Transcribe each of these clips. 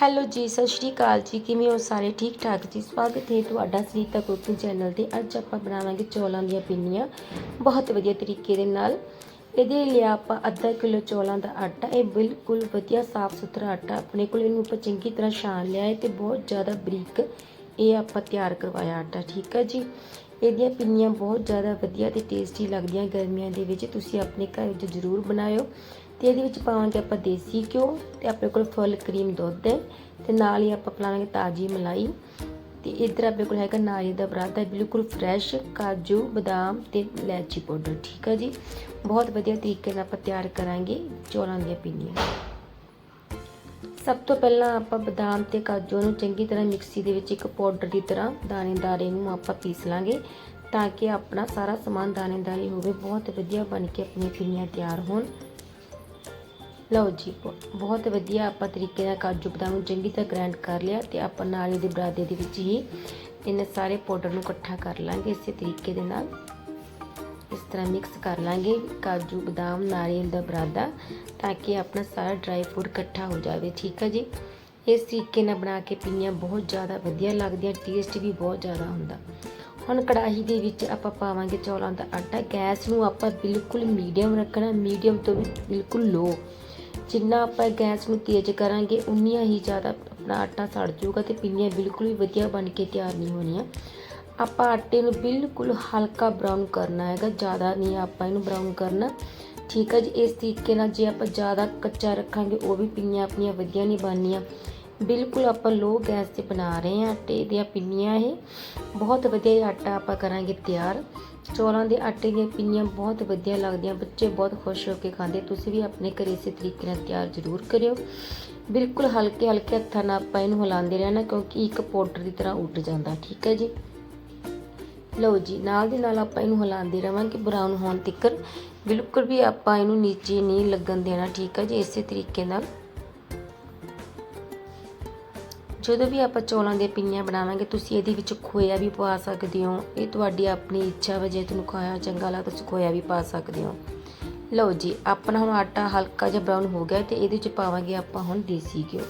Hello ਜੀ, ਸਤਿ ਸ਼੍ਰੀ ਅਕਾਲ ਜੀ। ਕਿਵੇਂ ਹੋ ਸਾਰੇ? ਠੀਕ ਠਾਕ ਜੀ? ਸਵਾਗਤ ਹੈ ਤੁਹਾਡਾ ਸਰੀਤਾ ਕੁਕਿੰਗ ਚੈਨਲ ਤੇ। ਅੱਜ ਆਪਾਂ ਬਣਾਵਾਂਗੇ ਚੌਲਾਂ ਦੀਆਂ ਪਿੰਨੀਆਂ। ਬਹੁਤ ਵਧੀਆ ਤਰੀਕੇ ਦੇ ਨਾਲ। ਇਹਦੇ ਲਈ ਆਪਾਂ ਅੱਧਾ ਕਿਲੋ ਚੌਲਾਂ ਦਾ ਆਟਾ, ਇਹ ਬਿਲਕੁਲ ਵਧੀਆ ਸਾਫ਼ ਸੁਥਰਾ ਆਟਾ ਆਪਣੇ ਕੋਲ। ਇਹਨੂੰ ਆਪਾਂ ਚੰਗੀ ਤਰ੍ਹਾਂ ਛਾਣ ਲਿਆ ਹੈ ਤੇ ਬਹੁਤ ਜ਼ਿਆਦਾ ਬਰੀਕ ਇਹ ਆਪਾਂ ਤਿਆਰ ਕਰਵਾਇਆ ਆਟਾ, ਠੀਕ ਹੈ ਜੀ? ਇਹਦੀਆਂ ਪਿੰਨੀਆਂ ਬਹੁਤ ਜ਼ਿਆਦਾ ਵਧੀਆ ਤੇ ਟੇਸਟੀ ਲੱਗਦੀਆਂ ਗਰਮੀਆਂ ਦੇ ਵਿੱਚ। ਤੁਸੀਂ ਆਪਣੇ ਘਰ ਵਿੱਚ ਜ਼ਰੂਰ ਬਣਾਇਓ। ਤੇ ਇਹਦੇ ਵਿੱਚ ਪਾਵਾਂਗੇ ਆਪਾਂ ਦੇਸੀ ਘਿਓ ਤੇ ਆਪਣੇ ਕੋਲ ਫੁੱਲ ਕਰੀਮ ਦੁੱਧ ਹੈ ਤੇ ਨਾਲ ਹੀ ਆਪਾਂ ਪਾਵਾਂਗੇ ਤਾਜ਼ੀ ਮਲਾਈ ਤੇ ਇਧਰ ਆਪਣੇ ਕੋਲ ਹੈਗਾ ਨਾਰੀਅਲ ਦਾ ਬਰਾਦਾ ਬਿਲਕੁਲ ਫਰੈਸ਼ ਕਾਜੂ, ਬਦਾਮ ਤੇ ਇਲਾਇਚੀ ਪਾਊਡਰ, ਠੀਕ ਹੈ ਜੀ? ਬਹੁਤ ਵਧੀਆ ਤਰੀਕੇ ਨਾਲ ਆਪਾਂ ਤਿਆਰ ਕਰਾਂਗੇ ਚੌਲਾਂ ਦੀਆਂ ਪਿੰਨੀਆਂ ਸਭ ਤੋਂ ਪਹਿਲਾਂ ਆਪਾਂ ਬਦਾਮ ਤੇ ਕਾਜੂ ਨੂੰ ਚੰਗੀ ਤਰ੍ਹਾਂ ਮਿਕਸੀ ਦੇ ਵਿੱਚ ਇੱਕ ਪਾਊਡਰ ਦੀ ਤਰ੍ਹਾਂ ਦਾਣੇ-ਦਾਰੇ ਨੂੰ ਆਪਾਂ ਪੀਸ ਲਾਂਗੇ ਤਾਂ ਕਿ ਆਪਣਾ ਸਾਰਾ ਸਮਾਨ ਦਾਣੇਦਾਰੀ ਹੋਵੇ, ਬਹੁਤ ਵਧੀਆ ਬਣ ਕੇ ਆਪਣੀਆਂ ਪਿੰਨੀਆਂ ਤਿਆਰ ਹੋਣ। ਲਓ ਜੀ ਬ- ਬਹੁਤ ਵਧੀਆ ਆਪਾਂ ਤਰੀਕੇ ਨਾਲ ਕਾਜੂ ਬਦਾਮ ਨੂੰ ਚੰਗੀ ਤਰ੍ਹਾਂ ਗ੍ਰਾਈਂਡ ਕਰ ਲਿਆ ਤੇ ਆਪਾਂ ਨਾਲੇ ਦੇ ਬਰਾਦੇ ਦੇ ਵਿੱਚ ਹੀ ਇਹਨਾਂ ਸਾਰੇ ਪਾਊਡਰ ਨੂੰ ਇਕੱਠਾ ਕਰ ਲਾਂਗੇ ਇਸੇ ਤਰੀਕੇ ਦੇ ਨਾਲ। ਇਸ ਤਰ੍ਹਾਂ ਮਿਕਸ ਕਰ ਲਾਂਗੇ ਕਾਜੂ ਬਦਾਮ, ਨਾਰੀਅਲ ਦਾ ਬਰਾਦਾ ਤਾਂ ਕਿ ਆਪਣਾ ਸਾਰਾ ਡਰਾਈ ਫਰੂਟ ਇਕੱਠਾ ਹੋ ਜਾਵੇ, ਠੀਕ ਹੈ ਜੀ? ਇਸ ਤਰੀਕੇ ਨਾਲ ਬਣਾ ਕੇ ਪੀਣੀਆਂ ਬਹੁਤ ਜ਼ਿਆਦਾ ਵਧੀਆ ਲੱਗਦੀਆਂ ਟੇਸਟ ਵੀ ਬਹੁਤ ਜ਼ਿਆਦਾ ਹੁੰਦਾ। ਹੁਣ ਕੜਾਹੀ ਦੇ ਵਿੱਚ ਆਪਾਂ ਪਾਵਾਂਗੇ ਚੌਲਾਂ ਦਾ ਆਟਾ। ਗੈਸ ਨੂੰ ਆਪਾਂ ਬਿਲਕੁਲ ਮੀਡੀਅਮ ਰੱਖਣਾ ਮੀਡੀਅਮ ਤੋਂ ਵੀ ਬਿਲਕੁਲ ਲੋ ਜਿੰਨਾ ਆਪਾਂ ਗੈਸ ਨੂੰ ਤੇਜ਼ ਕਰਾਂਗੇ, ਉਨੀਆਂ ਹੀ ਜ਼ਿਆਦਾ ਆਪਣਾ ਆਟਾ ਸੜ ਜਾਊਗਾ ਤੇ ਪਿੰਨੀਆਂ ਬਿਲਕੁਲ ਵੀ ਵਧੀਆ ਬਣ ਕੇ ਤਿਆਰ ਨਹੀਂ ਹੋਣੀਆਂ। ਆਪਾਂ ਆਟੇ ਨੂੰ ਬਿਲਕੁਲ ਹਲਕਾ ਬਰਾਊਨ ਕਰਨਾ ਹੈਗਾ, ਜ਼ਿਆਦਾ ਨਹੀਂ ਆਪਾਂ ਇਹਨੂੰ ਬਰਾਊਨ ਕਰਨਾ। ਠੀਕ ਹੈ ਜੀ, ਇਸ ਤਰੀਕੇ ਨਾਲ ਜੇ ਆਪਾਂ ਜ਼ਿਆਦਾ ਕੱਚਾ ਰੱਖਾਂਗੇ, ਉਹ ਵੀ ਪਿੰਨੀਆਂ ਆਪਣੀਆਂ ਵਧੀਆ ਨਹੀਂ ਬਣਨੀਆਂ। ਬਿਲਕੁਲ ਆਪਾਂ ਲੋ ਗੈਸ ਤੇ ਬਣਾ ਰਹੇ ਹਾਂ ਆਟੇ ਦੀਆਂ ਪਿੰਨੀਆਂ ਇਹ। ਬਹੁਤ ਵਧੀਆ ਇਹ ਆਟਾ ਆਪਾਂ ਕਰਾਂਗੇ ਤਿਆਰ। ਚੌਲਾਂ ਦੇ ਆਟੇ ਦੀਆਂ ਪਿੰਨੀਆਂ ਬਹੁਤ ਵਧੀਆ ਲੱਗਦੀਆਂ, ਬੱਚੇ ਬਹੁਤ ਖੁਸ਼ ਹੋ ਕੇ ਖਾਂਦੇ, ਤੁਸੀਂ ਵੀ ਆਪਣੇ ਘਰੇ ਇਸੇ ਤਰੀਕੇ ਨਾਲ ਤਿਆਰ ਜ਼ਰੂਰ ਕਰਿਓ। ਬਿਲਕੁਲ ਹਲਕੇ ਹਲਕੇ ਹੱਥਾਂ ਨਾਲ ਆਪਾਂ ਇਹਨੂੰ ਹਿਲਾਉਂਦੇ ਰਹਿਣਾ, ਕਿਉਂਕਿ ਇੱਕ ਪਾਊਡਰ ਦੀ ਤਰ੍ਹਾਂ ਉੱਡ ਜਾਂਦਾ, ਠੀਕ ਹੈ ਜੀ? ਲਓ ਜੀ, ਨਾਲ ਦੀ ਨਾਲ ਆਪਾਂ ਇਹਨੂੰ ਹਿਲਾਉਂਦੇ ਰਵਾਂਗੇ ਬਰਾਊਨ ਹੋਣ ਤੱਕ ਬਿਲਕੁਲ ਵੀ ਆਪਾਂ ਇਹਨੂੰ ਨੀਚੇ ਨਹੀਂ ਲੱਗਣ ਦੇਣਾ, ਠੀਕ ਹੈ ਜੀ? ਇਸੇ ਤਰੀਕੇ ਨਾਲ। ਜਦੋਂ ਵੀ ਆਪਾਂ ਚੌਲਾਂ ਦੀਆਂ ਪਿੰਨੀਆਂ ਬਣਾਵਾਂਗੇ, ਤੁਸੀਂ ਇਹਦੇ ਵਿੱਚ ਖੋਇਆ ਵੀ ਪਾ ਸਕਦੇ ਹੋ। ਇਹ ਤੁਹਾਡੀ ਆਪਣੀ ਇੱਛਾ ਵਾ, ਜੇ ਤੁਹਾਨੂੰ ਖਾਇਆ ਚੰਗਾ ਲੱਗਦਾ, ਤੁਸੀਂ ਖੋਇਆ ਵੀ ਪਾ ਸਕਦੇ ਹੋ। ਲਓ ਜੀ, ਆਪਣਾ ਹੁਣ ਆਟਾ ਹਲਕਾ ਜਿਹਾ ਬਰਾਊਨ ਹੋ ਗਿਆ ਤੇ ਇਹਦੇ ਵਿੱਚ ਪਾਵਾਂਗੇ ਆਪਾਂ ਹੁਣ ਦੇਸੀ ਘਿਓ।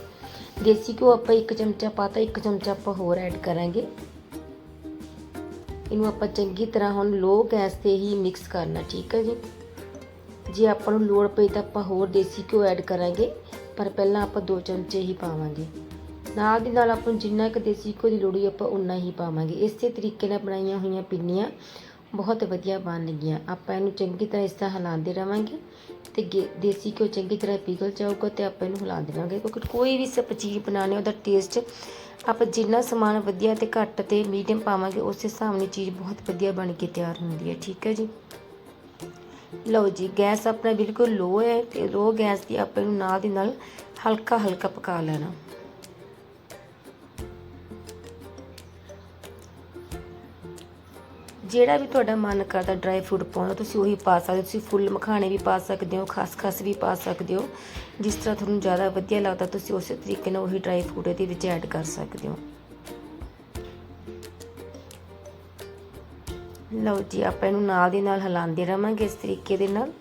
ਦੇਸੀ ਘਿਓ ਆਪਾਂ ਇੱਕ ਚਮਚਾ ਪਾਤਾ, ਇੱਕ ਚਮਚਾ ਆਪਾਂ ਹੋਰ ਐਡ ਕਰਾਂਗੇ। ਇਹਨੂੰ ਆਪਾਂ ਚੰਗੀ ਤਰ੍ਹਾਂ ਹੁਣ ਲੋ ਗੈਸ ਤੇ ਹੀ ਮਿਕਸ ਕਰਨਾ, ਠੀਕ ਹੈ ਜੀ? ਜੇ ਆਪਾਂ ਨੂੰ ਲੋੜ ਪਈ ਤਾਂ ਆਪਾਂ ਹੋਰ ਦੇਸੀ ਘਿਓ ਐਡ ਕਰਾਂਗੇ, ਪਰ ਪਹਿਲਾਂ ਆਪਾਂ ਦੋ ਚਮਚੇ ਹੀ ਪਾਵਾਂਗੇ। ਨਾਲ ਦੀ ਨਾਲ ਆਪਾਂ ਨੂੰ ਜਿੰਨਾ ਕੁ ਦੇਸੀ ਘਿਓ ਦੀ ਲੋੜ ਆਪਾਂ ਉਨਾ ਹੀ ਪਾਵਾਂਗੇ। ਇਸੇ ਤਰੀਕੇ ਨਾਲ ਬਣਾਈਆਂ ਹੋਈਆਂ ਪਿੰਨੀਆਂ ਬਹੁਤ ਵਧੀਆ ਬਣ ਬਣਨਗੀਆਂ ਆਪਾਂ ਇਹਨੂੰ ਚੰਗੀ ਤਰ੍ਹਾਂ ਇਸ ਤਰ੍ਹਾਂ ਹਿਲਾਉਂਦੇ ਰਵਾਂਗੇ ਤੇ ਗੇ- ਦੇਸੀ ਘਿਓ ਚੰਗੀ ਤਰ੍ਹਾਂ ਪਿਘਲ ਜਾਊਗਾ ਤੇ ਆਪਾਂ ਇਹਨੂੰ ਹਿਲਾਉਂਦੇ ਰਵਾਂਗੇ ਕਿਉਂਕਿ ਕੋਈ ਵੀ ਸਭ ਚੀਜ਼ ਬਣਾਉਣੀ, ਉਹਦਾ ਟੇਸਟ ਆਪਾਂ ਜਿੰਨਾ ਸਮਾਨ ਵਧੀਆ ਤੇ ਘੱਟ ਤੇ ਮੀਡੀਅਮ ਪਾਵਾਂਗੇ, ਉਸ ਹਿਸਾਬ ਨਾਲ ਚੀਜ਼ ਬਹੁਤ ਵਧੀਆ ਬਣ ਕੇ ਤਿਆਰ ਹੁੰਦੀ ਹੈ। ਠੀਕ ਹੈ ਜੀ? ਲਓ ਜੀ, ਗੈਸ ਆਪਣਾ ਬਿਲਕੁਲ ਲੋ ਹੈ ਤੇ ਲੋ ਗੈਸ ਦੀ ਆਪਾਂ ਇਹਨੂੰ ਨਾਲ ਦੀ ਨਾਲ ਹਲਕਾ ਹਲਕਾ ਪਕਾ ਲੈਣਾ। ਜਿਹੜਾ ਵੀ ਤੁਹਾਡਾ ਮਨ ਕਰਦਾ ਡਰਾਈ ਫਰੂਟ ਪਾਉਣਾ ਤੁਸੀਂ ਉਹੀ ਪਾ ਸਕਦੇ ਤੁਸੀਂ ਫੁੱਲ ਮਖਾਣੇ ਵੀ ਪਾ ਸਕਦੇ ਹੋ, ਖਸਖਸ ਵੀ ਪਾ ਸਕਦੇ ਹੋ। ਜਿਸ ਤਰ੍ਹਾਂ ਤੁਹਾਨੂੰ ਜ਼ਿਆਦਾ ਵਧੀਆ ਲੱਗਦਾ, ਤੁਸੀਂ ਉਸੇ ਤਰੀਕੇ ਨਾਲ ਉਹੀ ਡਰਾਈ ਫਰੂਟ ਇਹਦੇ ਵਿੱਚ ਐਡ ਕਰ ਸਕਦੇ ਹੋ। ਲਓ ਜੀ, ਆਪਾਂ ਇਹਨੂੰ ਨਾਲ ਦੀ ਨਾਲ ਹਿਲਾਉਂਦੇ ਰਵਾਂਗੇ ਇਸ ਤਰੀਕੇ ਦੇ ਨਾਲ।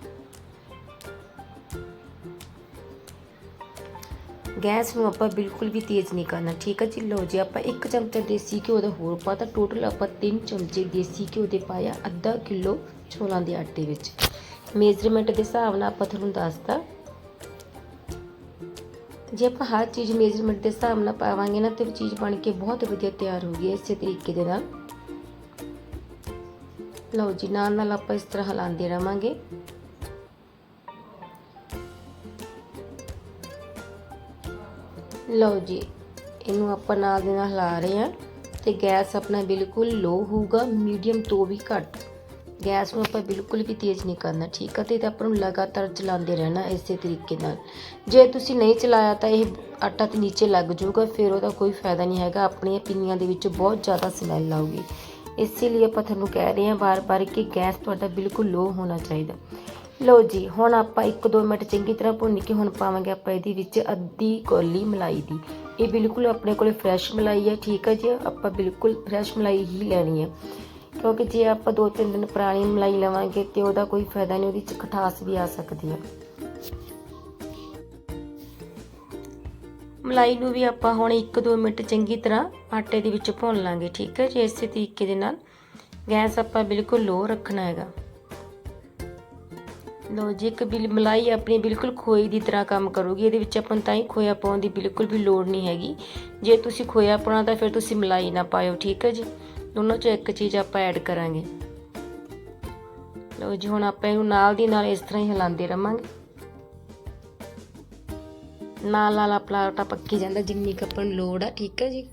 ਗੈਸ ਨੂੰ ਆਪਾਂ ਬਿਲਕੁਲ ਵੀ ਤੇਜ਼ ਨਹੀਂ ਕਰਨਾ, ਠੀਕ ਹੈ ਜੀ? ਲਓ ਜੀ, ਆਪਾਂ ਇੱਕ ਚਮਚਾ ਦੇਸੀ ਘਿਓ ਦਾ ਹੋਰ ਪਾਤਾ। ਟੋਟਲ ਆਪਾਂ 3 ਚਮਚੇ ਦੇਸੀ ਘਿਓ ਦੇ ਪਾਇਆ ਅੱਧਾ ਕਿਲੋ ਛੋਲਾਂ ਦੇ ਆਟੇ ਵਿੱਚ। ਮੇਜ਼ਰਮੈਂਟ ਦੇ ਹਿਸਾਬ ਨਾਲ ਆਪਾਂ ਤੁਹਾਨੂੰ ਦੱਸਦਾ ਜੇ ਆਪਾਂ ਹਰ ਚੀਜ਼ ਮੇਜ਼ਰਮੈਂਟ ਦੇ ਹਿਸਾਬ ਨਾਲ ਪਾਵਾਂਗੇ ਨਾ, ਤੇ ਉਹ ਚੀਜ਼ ਬਣ ਕੇ ਬਹੁਤ ਵਧੀਆ ਤਿਆਰ ਹੋਊਗੀ ਇਸੇ ਤਰੀਕੇ ਦੇ ਨਾਲ। ਲਓ ਜੀ ਨਾਲ ਨਾਲ ਆਪਾਂ ਇਸ ਤਰ੍ਹਾਂ ਹਿਲਾਉਂਦੇ ਰਵਾਂਗੇ ਲਓ ਜੀ, ਇਹਨੂੰ ਆਪਾਂ ਨਾਲ ਦੇ ਨਾਲ ਹਿਲਾ ਰਹੇ ਹਾਂ ਤੇ ਗੈਸ ਆਪਣਾ ਬਿਲਕੁਲ ਲੋ ਹੋਊਗਾ ਮੀਡੀਅਮ ਤੋਂ ਵੀ ਘੱਟ। ਗੈਸ ਨੂੰ ਆਪਾਂ ਬਿਲਕੁਲ ਵੀ ਤੇਜ਼ ਨਹੀਂ ਕਰਨਾ, ਠੀਕ ਹੈ ਤੇ ਆਪਾਂ ਨੂੰ ਲਗਾਤਾਰ ਚਲਾਉਂਦੇ ਰਹਿਣਾ ਇਸੇ ਤਰੀਕੇ ਨਾਲ। ਜੇ ਤੁਸੀਂ ਨਹੀਂ ਚਲਾਇਆ ਤਾਂ ਇਹ ਆਟਾ ਤੇ ਨੀਚੇ ਲੱਗ ਜਾਊਗਾ, ਫਿਰ ਉਹਦਾ ਕੋਈ ਫਾਇਦਾ ਨਹੀਂ ਹੈਗਾ। ਆਪਣੀਆਂ ਪਿੰਨੀਆਂ ਦੇ ਵਿੱਚ ਬਹੁਤ ਜ਼ਿਆਦਾ ਸਮੈਲ ਆਊਗੀ। ਇਸੇ ਲਈ ਆਪਾਂ ਤੁਹਾਨੂੰ ਕਹਿ ਰਹੇ ਹਾਂ ਬਾਰ-ਬਾਰ ਕਿ ਗੈਸ ਤੁਹਾਡਾ ਬਿਲਕੁਲ ਲੋ ਹੋਣਾ ਚਾਹੀਦਾ। ਲਓ ਜੀ, ਹੁਣ ਆਪਾਂ 1-2 ਮਿੰਟ ਚੰਗੀ ਤਰ੍ਹਾਂ ਭੁੰਨ ਕੇ ਹੁਣ ਪਾਵਾਂਗੇ ਆਪਾਂ ਇਹਦੇ ਵਿੱਚ ਅੱਧੀ ਕੋਲੀ ਮਲਾਈ ਦੀ। ਇਹ ਬਿਲਕੁਲ ਆਪਣੇ ਕੋਲੇ ਫਰੈਸ਼ ਮਲਾਈ ਹੈ ਠੀਕ ਹੈ ਜੀ? ਆਪਾਂ ਬਿਲਕੁਲ ਫਰੈਸ਼ ਮਲਾਈ ਹੀ ਲੈਣੀ ਹੈ ਕਿਉਂਕਿ ਜੇ ਆਪਾਂ 2-3 ਦਿਨ ਪੁਰਾਣੀ ਮਲਾਈ ਲਵਾਂਗੇ ਤੇ ਉਹਦਾ ਕੋਈ ਫਾਇਦਾ ਨਹੀਂ, ਉਹਦੇ 'ਚ ਖਟਾਸ ਵੀ ਆ ਸਕਦੀ ਹੈ ਮਲਾਈ ਨੂੰ ਵੀ ਆਪਾਂ ਹੁਣ 1-2 ਮਿੰਟ ਚੰਗੀ ਤਰ੍ਹਾਂ ਆਟੇ ਦੇ ਵਿੱਚ ਭੁੰਨ ਲਾਂਗੇ, ਠੀਕ ਹੈ ਜੀ? ਇਸੇ ਤਰੀਕੇ ਦੇ ਨਾਲ। ਗੈਸ ਆਪਾਂ ਬਿਲਕੁਲ ਲੋ ਰੱਖਣਾ ਹੈਗਾ। ਲੋ ਜੀ, ਇੱਕ ਬਿਲ ਮਲਾਈ ਆਪਣੀ ਬਿਲਕੁਲ ਖੋਏ ਦੀ ਤਰ੍ਹਾਂ ਕੰਮ ਕਰੂਗੀ, ਇਹਦੇ ਵਿੱਚ ਆਪਾਂ ਨੂੰ ਤਾਂ ਹੀ ਖੋਇਆ ਪਾਉਣ ਦੀ ਬਿਲਕੁਲ ਵੀ ਲੋੜ ਨਹੀਂ ਹੈਗੀ। ਜੇ ਤੁਸੀਂ ਖੋਇਆ ਪਾਉਣਾ ਤਾਂ ਫਿਰ ਤੁਸੀਂ ਮਲਾਈ ਨਾ ਪਾਇਓ, ਠੀਕ ਹੈ ਜੀ? ਦੋਨੋਂ ਚੋਂ ਇੱਕ ਚੀਜ਼ ਆਪਾਂ ਐਡ ਕਰਾਂਗੇ। ਲੋ ਜੀ, ਹੁਣ ਆਪਾਂ ਇਹਨੂੰ ਨਾਲ ਦੀ ਨਾਲ ਇਸ ਤਰ੍ਹਾਂ ਹੀ ਹਿਲਾਉਂਦੇ ਰਵਾਂਗੇ। ਨਾਲ ਨਾਲ ਆਪਣਾ ਆਟਾ ਪੱਕੀ ਜਾਂਦਾ, ਜਿੰਨੀ ਕੁ ਆਪਾਂ ਨੂੰ ਲੋੜ ਆ, ਠੀਕ ਹੈ ਜੀ?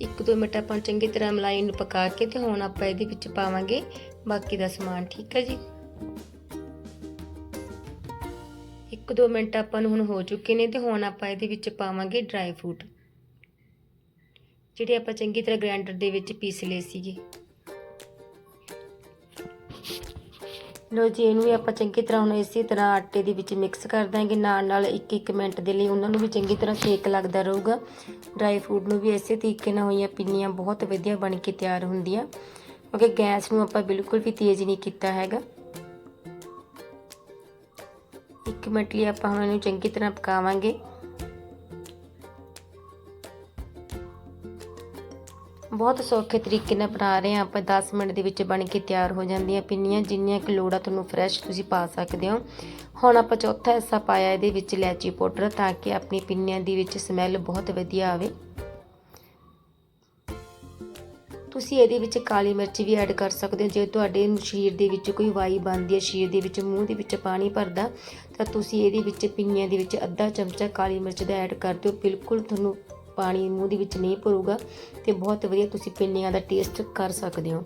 ਇੱਕ ਦੋ ਮਿੰਟ ਆਪਾਂ ਚੰਗੀ ਤਰ੍ਹਾਂ ਮਲਾਈ ਨੂੰ ਪਕਾ ਕੇ ਤੇ ਹੁਣ ਆਪਾਂ ਇਹਦੇ ਵਿੱਚ ਪਾਵਾਂਗੇ ਬਾਕੀ ਦਾ ਸਮਾਨ, ਠੀਕ ਹੈ ਜੀ? ਇੱਕ ਦੋ ਮਿੰਟ ਆਪਾਂ ਨੂੰ ਹੁਣ ਹੋ ਚੁੱਕੇ ਨੇ ਤੇ ਹੁਣ ਆਪਾਂ ਇਹਦੇ ਵਿੱਚ ਪਾਵਾਂਗੇ ਡਰਾਈ ਫਰੂਟ ਜਿਹੜੇ ਆਪਾਂ ਚੰਗੀ ਤਰ੍ਹਾਂ ਗ੍ਰਾਈਂਡਰ ਦੇ ਵਿੱਚ ਪੀਸ ਲਏ ਸੀਗੇ। ਲੋ ਜੀ, ਇਹਨੂੰ ਵੀ ਆਪਾਂ ਚੰਗੀ ਤਰ੍ਹਾਂ ਹੁਣ ਇਸੇ ਤਰ੍ਹਾਂ ਆਟੇ ਦੇ ਵਿੱਚ ਮਿਕਸ ਕਰ ਦਾਂਗੇ। ਨਾਲ ਨਾਲ ਇੱਕ ਇੱਕ ਮਿੰਟ ਦੇ ਲਈ ਉਹਨਾਂ ਨੂੰ ਵੀ ਚੰਗੀ ਤਰ੍ਹਾਂ ਸੇਕ ਲੱਗਦਾ ਰਹੂਗਾ। ਡਰਾਈ ਫਰੂਟ ਨੂੰ ਵੀ ਇਸੇ ਤਰੀਕੇ ਨਾਲ ਹੋਈਆਂ ਪਿੰਨੀਆਂ ਬਹੁਤ ਵਧੀਆ ਬਣ ਕੇ ਤਿਆਰ ਹੁੰਦੀਆਂ। ਕਿਉਂਕਿ ਗੈਸ ਨੂੰ ਆਪਾਂ ਬਿਲਕੁਲ ਵੀ ਤੇਜ਼ ਨਹੀਂ ਕੀਤਾ ਹੈਗਾ। ਇੱਕ ਮਿੰਟ ਲਈ ਆਪਾਂ ਹੁਣ ਇਹਨੂੰ ਚੰਗੀ ਤਰ੍ਹਾਂ ਪਕਾਵਾਂਗੇ। ਬਹੁਤ ਸੌਖੇ ਤਰੀਕੇ ਨਾਲ ਬਣਾ ਰਹੇ ਹਾਂ ਆਪਾਂ 10 ਮਿੰਟ ਦੇ ਵਿੱਚ ਬਣ ਕੇ ਤਿਆਰ ਹੋ ਜਾਂਦੀਆਂ ਪਿੰਨੀਆਂ, ਜਿੰਨੀਆਂ ਕਿ ਲੋੜਾ ਤੁਹਾਨੂੰ ਫਰੈਸ਼ ਤੁਸੀਂ ਪਾ ਸਕਦੇ ਹੋ। ਹੁਣ ਆਪਾਂ ਚੌਥਾ ਹਿੱਸਾ ਪਾਇਆ ਇਹਦੇ ਵਿੱਚ ਇਲਾਚੀ ਪਾਊਡਰ ਤਾਂ ਕਿ ਆਪਣੀ ਪਿੰਨੀਆਂ ਦੀ ਵਿੱਚ ਸਮੈਲ ਬਹੁਤ ਵਧੀਆ ਆਵੇ। ਤੁਸੀਂ ਇਹਦੇ ਵਿੱਚ ਕਾਲੀ ਮਿਰਚ ਵੀ ਐਡ ਕਰ ਸਕਦੇ ਹੋ। ਜੇ ਤੁਹਾਡੇ ਸ਼ਰੀਰ ਦੇ ਵਿੱਚ ਕੋਈ ਵਾਈ ਬਣਦੀ ਹੈ, ਸ਼ਰੀਰ ਦੇ ਵਿੱਚ ਮੂੰਹ ਦੇ ਵਿੱਚ ਪਾਣੀ ਭਰਦਾ, ਤਾਂ ਤੁਸੀਂ ਇਹਦੇ ਵਿੱਚ ਪਿੰਨੀਆਂ ਦੇ ਵਿੱਚ ਅੱਧਾ ਚਮਚਾ ਕਾਲੀ ਮਿਰਚ ਦਾ ਐਡ ਕਰ ਦਿਓ। ਬਿਲਕੁਲ ਤੁਹਾਨੂੰ ਪਾਣੀ ਮੂੰਹ ਦੇ ਵਿੱਚ ਨਹੀਂ ਭਰੂਗਾ ਤੇ ਬਹੁਤ ਵਧੀਆ ਤੁਸੀਂ ਪਿੰਨੀਆਂ ਦਾ ਟੇਸਟ ਕਰ ਸਕਦੇ ਹੋ।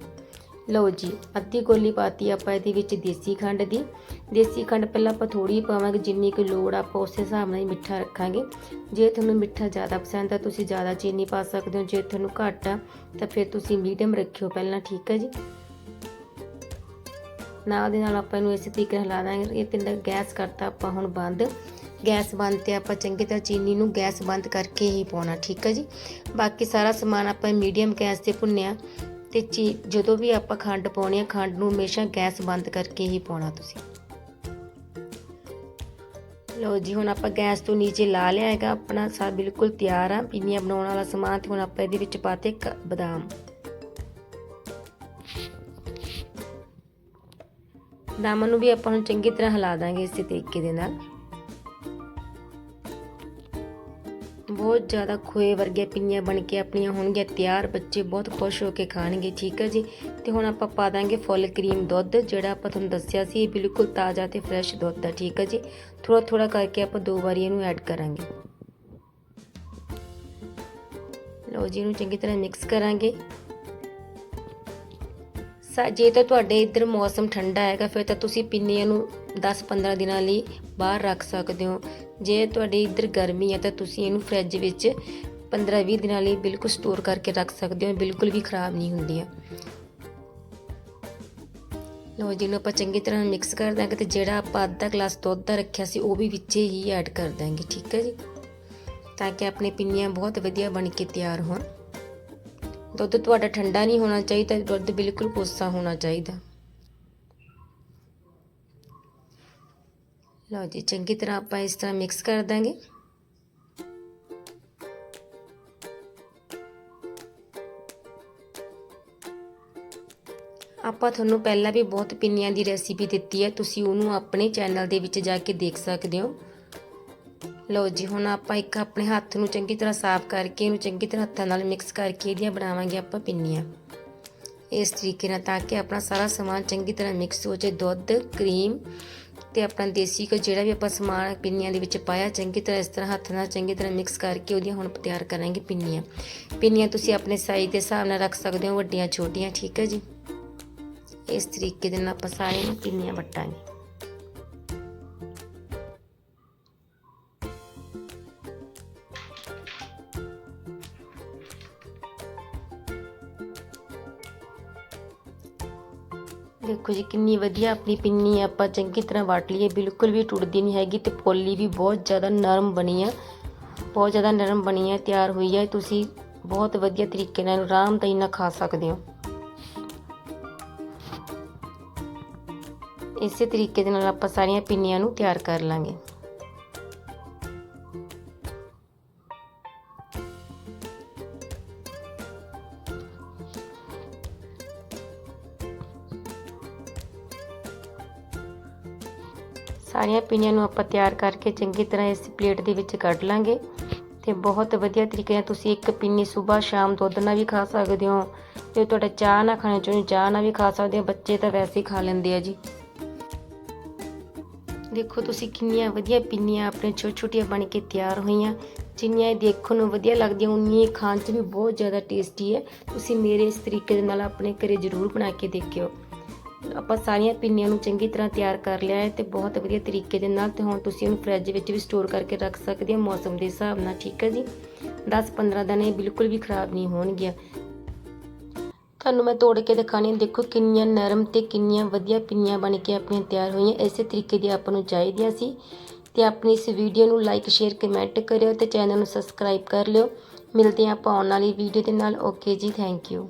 ਲਓ ਜੀ, ਅੱਧੀ ਕੋਲੀ ਪਾਤੀ ਆਪਾਂ ਇਹਦੇ ਵਿੱਚ ਦੇਸੀ ਖੰਡ ਦੀ। ਦੇਸੀ ਖੰਡ ਪਹਿਲਾਂ ਆਪਾਂ ਥੋੜੀ ਪਾਵਾਂਗੇ, ਜਿੰਨੀ ਕੁ ਲੋੜ ਆਪਾਂ ਉਸ ਹਿਸਾਬ ਨਾਲ ਹੀ ਮਿੱਠਾ ਰੱਖਾਂਗੇ। ਜੇ ਤੁਹਾਨੂੰ ਮਿੱਠਾ ਜ਼ਿਆਦਾ ਪਸੰਦ ਆ, ਤੁਸੀਂ ਜ਼ਿਆਦਾ ਚੀਨੀ ਪਾ ਸਕਦੇ ਹੋ, ਜੇ ਤੁਹਾਨੂੰ ਘੱਟ ਆ, ਤਾਂ ਫਿਰ ਤੁਸੀਂ ਮੀਡੀਅਮ ਰੱਖਿਓ ਪਹਿਲਾਂ, ਠੀਕ ਹੈ ਜੀ? ਨਾਲ ਦੇ ਨਾਲ ਆਪਾਂ ਇਹਨੂੰ ਇਸੇ ਤਰੀਕੇ ਨਾਲ ਹਿਲਾ ਦਾਂਗੇ। ਇਹ ਤਿੰਨ ਗੈਸ ਕਰਤਾ ਆਪਾਂ ਹੁਣ ਬੰਦ। ਗੈਸ ਬੰਦ ਤੇ ਆਪਾਂ ਚੰਗੀ ਤਰ੍ਹਾਂ ਚੀਨੀ ਨੂੰ ਗੈਸ ਬੰਦ ਕਰਕੇ ਹੀ ਪਾਉਣਾ, ਠੀਕ ਹੈ ਜੀ? ਬਾਕੀ ਸਾਰਾ ਸਮਾਨ ਆਪਾਂ ਮੀਡੀਅਮ ਗੈਸ ਤੇ ਭੁੰਨਿਆ। ਤੇ ਚੀ ਜਦੋਂ ਵੀ ਆਪਾਂ ਖੰਡ ਪਾਉਣੀ ਆ, ਖੰਡ ਨੂੰ ਹਮੇਸ਼ਾ ਗੈਸ ਬੰਦ ਕਰਕੇ ਹੀ ਪਾਉਣਾ ਤੁਸੀਂ। ਲਓ ਜੀ, ਹੁਣ ਆਪਾਂ ਗੈਸ ਤੋਂ ਨੀਚੇ ਲਾ ਲਿਆ ਹੈਗਾ, ਆਪਣਾ ਸਾ ਬਿਲਕੁਲ ਤਿਆਰ ਆ, ਪਿੰਨੀਆਂ ਬਣਾਉਣ ਵਾਲਾ ਸਮਾਨ ਤੇ ਹੁਣ ਆਪਾਂ ਇਹਦੇ ਵਿੱਚ ਪਾਤੇ ਕ- ਬਦਾਮ। ਬਦਾਮਾਂ ਨੂੰ ਵੀ ਆਪਾਂ ਹੁਣ ਚੰਗੀ ਤਰ੍ਹਾਂ ਹਿਲਾ ਦਾਂਗੇ ਇਸੇ ਤਰੀਕੇ ਦੇ ਨਾਲ। ਬਹੁਤ ਜ਼ਿਆਦਾ ਖੋਏ ਵਰਗੇ ਪਿੰਨੀਆਂ ਬਣ ਕੇ ਆਪਣੀਆਂ ਹੋਣਗੀਆਂ, ਤਿਆਰ ਬੱਚੇ ਬਹੁਤ ਖੁਸ਼ ਹੋ ਕੇ ਖਾਣਗੇ, ਠੀਕ ਹੈ ਜੀ? ਤੇ ਹੁਣ ਆਪਾਂ ਪਾ ਦਾਂਗੇ ਫੁੱਲ ਕਰੀਮ ਦੁੱਧ, ਜਿਹੜਾ ਆਪਾਂ ਤੁਹਾਨੂੰ ਦੱਸਿਆ ਸੀ, ਇਹ ਬਿਲਕੁਲ ਤਾਜ਼ਾ ਤੇ ਫਰੈਸ਼ ਦੁੱਧ ਆ, ਠੀਕ ਹੈ ਜੀ? ਥੋੜਾ ਥੋੜਾ ਕਰਕੇ ਆਪਾਂ ਦੋ ਵਾਰੀ ਇਹਨੂੰ ਐਡ ਕਰਾਂਗੇ। ਲਓ ਜੀ, ਇਹਨੂੰ ਚੰਗੀ ਤਰ੍ਹਾਂ ਮਿਕਸ ਕਰਾਂਗੇ। ਸਾ, ਜੇ ਤਾਂ ਤੁਹਾਡੇ ਇੱਧਰ ਮੌਸਮ ਠੰਡਾ ਹੈਗਾ, ਫਿਰ ਤਾਂ ਤੁਸੀਂ ਪਿੰਨੀਆਂ ਨੂੰ 10-15 ਦਿਨਾਂ ਲਈ ਬਾਹਰ ਰੱਖ ਸਕਦੇ ਹੋ। ਜੇ ਤੁਹਾਡੇ ਇੱਧਰ ਗਰਮੀ ਹੈ ਤਾਂ ਤੁਸੀਂ ਇਹਨੂੰ ਫ੍ਰਿਜ ਵਿੱਚ 15-20 ਦਿਨਾਂ ਲਈ ਬਿਲਕੁਲ ਸਟੋਰ ਕਰਕੇ ਰੱਖ ਸਕਦੇ ਹੋ। ਬਿਲਕੁਲ ਵੀ ਖਰਾਬ ਨਹੀਂ ਹੁੰਦੀਆਂ ਲਓ ਜੀ ਨੂੰ ਆਪਾਂ ਚੰਗੀ ਤਰ੍ਹਾਂ ਮਿਕਸ ਕਰ ਦਾਂਗੇ ਤੇ ਜਿਹੜਾ ਆਪਾਂ ਅੱਧਾ ਗਲਾਸ ਦੁੱਧ ਦਾ ਰੱਖਿਆ ਸੀ, ਉਹ ਵੀ ਵਿੱਚ ਹੀ ਐਡ ਕਰ ਦਾਂਗੇ, ਠੀਕ ਹੈ ਜੀ? ਤਾਂ ਕਿ ਆਪਣੇ ਪਿੰਨੀਆਂ ਬਹੁਤ ਵਧੀਆ ਬਣ ਕੇ ਤਿਆਰ ਹੋਣ। ਦੁੱਧ ਤੁਹਾਡਾ ਠੰਡਾ ਨਹੀਂ ਹੋਣਾ ਚਾਹੀਦਾ, ਦੁੱਧ ਬਿਲਕੁਲ ਕੋਸਾ ਹੋਣਾ ਚਾਹੀਦਾ। ਲਓ ਜੀ, ਚੰਗੀ ਤਰ੍ਹਾਂ ਆਪਾਂ ਇਸ ਤਰ੍ਹਾਂ ਮਿਕਸ ਕਰ ਦਾਂਗੇ। ਆਪਾਂ ਤੁਹਾਨੂੰ ਪਹਿਲਾਂ ਵੀ ਬਹੁਤ ਪਿੰਨੀਆਂ ਦੀ ਰੈਸਿਪੀ ਦਿੱਤੀ ਹੈ, ਤੁਸੀਂ ਉਹਨੂੰ ਆਪਣੇ ਚੈਨਲ ਦੇ ਵਿੱਚ ਜਾ ਕੇ ਦੇਖ ਸਕਦੇ ਹੋ। ਲਓ ਜੀ, ਹੁਣ ਆਪਾਂ ਇੱਕ ਆਪਣੇ ਹੱਥ ਨੂੰ ਚੰਗੀ ਤਰ੍ਹਾਂ ਸਾਫ਼ ਕਰਕੇ ਇਹਨੂੰ ਚੰਗੀ ਤਰ੍ਹਾਂ ਹੱਥਾਂ ਨਾਲ ਮਿਕਸ ਕਰਕੇ ਇਹਦੀਆਂ ਬਣਾਵਾਂਗੇ ਆਪਾਂ ਪਿੰਨੀਆਂ। ਇਸ ਤਰੀਕੇ ਨਾਲ ਤਾਂ ਕਿ ਆਪਣਾ ਸਾਰਾ ਸਮਾਨ ਚੰਗੀ ਤਰ੍ਹਾਂ ਮਿਕਸ ਹੋ ਜਾਏ, ਦੁੱਧ ਕਰੀਮ ਤੇ ਆਪਣਾ ਦੇਸੀ ਕੋ ਜਿਹੜਾ ਵੀ ਆਪਾਂ ਸਮਾਨ ਪਿੰਨੀਆਂ ਦੇ ਵਿੱਚ ਪਾਇਆ, ਚੰਗੀ ਤਰ੍ਹਾਂ ਇਸ ਤਰ੍ਹਾਂ ਹੱਥ ਨਾਲ ਚੰਗੀ ਤਰ੍ਹਾਂ ਮਿਕਸ ਕਰਕੇ ਉਹਦੀਆਂ ਹੁਣ ਤਿਆਰ ਕਰਾਂਗੇ ਪਿੰਨੀਆਂ। ਪਿੰਨੀਆਂ ਤੁਸੀਂ ਆਪਣੇ ਸਾਈਜ਼ ਦੇ ਹਿਸਾਬ ਨਾਲ ਰੱਖ ਸਕਦੇ ਹੋ ਵੱਡੀਆਂ, ਛੋਟੀਆਂ, ਠੀਕ ਹੈ ਜੀ? ਇਸ ਤਰੀਕੇ ਦੇ ਨਾਲ ਆਪਾਂ ਸਾਰੇ ਨੂੰ ਪਿੰਨੀਆਂ ਵੱਟਾਂਗੇ। ਦੇਖੋ ਜੀ, ਕਿੰਨੀ ਵਧੀਆ ਆਪਣੀ ਪਿੰਨੀ ਆਪਾਂ ਚੰਗੀ ਤਰ੍ਹਾਂ ਵਾਟ ਲਈਏ, ਬਿਲਕੁਲ ਵੀ ਟੁੱਟਦੀ ਨਹੀਂ ਹੈਗੀ ਤੇ ਪੋਲੀ ਵੀ ਬਹੁਤ ਜ਼ਿਆਦਾ ਨਰਮ ਬਣੀ ਆ। ਬਹੁਤ ਜ਼ਿਆਦਾ ਨਰਮ ਬਣੀ ਆ, ਤਿਆਰ ਹੋਈ ਹੈ ਤੁਸੀਂ ਬਹੁਤ ਵਧੀਆ ਤਰੀਕੇ ਨਾਲ ਆਰਾਮਦਾਈ ਨਾਲ ਖਾ ਸਕਦੇ ਹੋ। ਇਸੇ ਤਰੀਕੇ ਦੇ ਨਾਲ ਆਪਾਂ ਸਾਰੀਆਂ ਪਿੰਨੀਆਂ ਨੂੰ ਤਿਆਰ ਕਰ ਲਾਂਗੇ। ਸਾਰੀਆਂ ਪਿੰਨੀਆਂ ਨੂੰ ਆਪਾਂ ਤਿਆਰ ਕਰਕੇ ਚੰਗੀ ਤਰ੍ਹਾਂ ਇਸ ਪਲੇਟ ਦੇ ਵਿੱਚ ਕੱਢ ਲਾਂਗੇ। ਤੇ ਬਹੁਤ ਵਧੀਆ ਤਰੀਕੇ ਨਾਲ ਤੁਸੀਂ ਇੱਕ ਪਿੰਨੀ ਸਵੇਰ ਸ਼ਾਮ ਦੁੱਧ ਨਾਲ ਵੀ ਖਾ ਸਕਦੇ ਹੋ ਤੇ ਤੁਹਾਡਾ ਚਾਹ ਨਾਲ ਖਾਣਾ ਚਾਹੁੰਦੇ ਚਾਹ ਨਾਲ ਵੀ ਖਾ ਸਕਦੇ ਹੋ, ਬੱਚੇ ਤਾਂ ਵੈਸੇ ਹੀ ਖਾ ਲੈਂਦੇ ਆ ਜੀ। ਦੇਖੋ ਤੁਸੀਂ ਕਿੰਨੀਆਂ ਵਧੀਆ ਪਿੰਨੀਆਂ ਆਪਣੇ ਛੋਟੇ ਛੋਟੀਆਂ ਬਣ ਕੇ ਤਿਆਰ ਹੋਈਆਂ, ਜਿੰਨੀਆਂ ਇਹ ਦੇਖਣ ਨੂੰ ਵਧੀਆ ਲੱਗਦੀਆਂ, ਉਨੀਆਂ ਖਾਣ 'ਚ ਵੀ ਬਹੁਤ ਜ਼ਿਆਦਾ ਟੇਸਟੀ ਹੈ। ਤੁਸੀਂ ਮੇਰੇ ਇਸ ਤਰੀਕੇ ਦੇ ਨਾਲ ਆਪਣੇ ਘਰੇ ਜ਼ਰੂਰ ਬਣਾ ਕੇ ਦੇਖਿਓ। ਆਪਾਂ ਸਾਰੀਆਂ ਪਿੰਨੀਆਂ ਨੂੰ ਚੰਗੀ ਤਰ੍ਹਾਂ ਤਿਆਰ ਕਰ ਲਿਆ ਹੈ ਤੇ ਬਹੁਤ ਵਧੀਆ ਤਰੀਕੇ ਦੇ ਨਾਲ ਤੇ ਹੁਣ ਤੁਸੀਂ ਇਹਨੂੰ ਫ੍ਰਿਜ ਵਿੱਚ ਵੀ ਸਟੋਰ ਕਰਕੇ ਰੱਖ ਸਕਦੇ ਹੋ ਮੌਸਮ ਦੇ ਹਿਸਾਬ ਨਾਲ, ਠੀਕ ਹੈ ਜੀ? 10-15 ਦਿਨ ਇਹ ਬਿਲਕੁਲ ਵੀ ਖਰਾਬ ਨਹੀਂ ਹੋਣਗੀਆਂ। ਤੁਹਾਨੂੰ ਮੈਂ ਤੋੜ ਕੇ ਦਿਖਾਣੀ ਦੇਖੋ ਕਿੰਨੀਆਂ ਨਰਮ ਤੇ ਕਿੰਨੀਆਂ ਵਧੀਆ ਪਿੰਨੀਆਂ ਬਣ ਕੇ ਆਪਣੀਆਂ ਤਿਆਰ ਹੋਈਆਂ, ਇਸੇ ਤਰੀਕੇ ਦੀ ਆਪਾਂ ਨੂੰ ਚਾਹੀਦੀਆਂ ਸੀ। ਤੇ ਆਪਣੀ ਇਸ ਵੀਡੀਓ ਨੂੰ ਲਾਈਕ ਸ਼ੇਅਰ ਕਮੈਂਟ ਕਰਿਓ ਤੇ ਚੈਨਲ ਨੂੰ ਸਬਸਕ੍ਰਾਈਬ ਕਰ ਲਿਓ। ਮਿਲਦੇ ਹਾਂ ਆਪਾਂ ਆਉਣ ਵਾਲੀ ਵੀਡੀਓ ਦੇ ਨਾਲ ਓਕੇ ਜੀ ਥੈਂਕ ਯੂ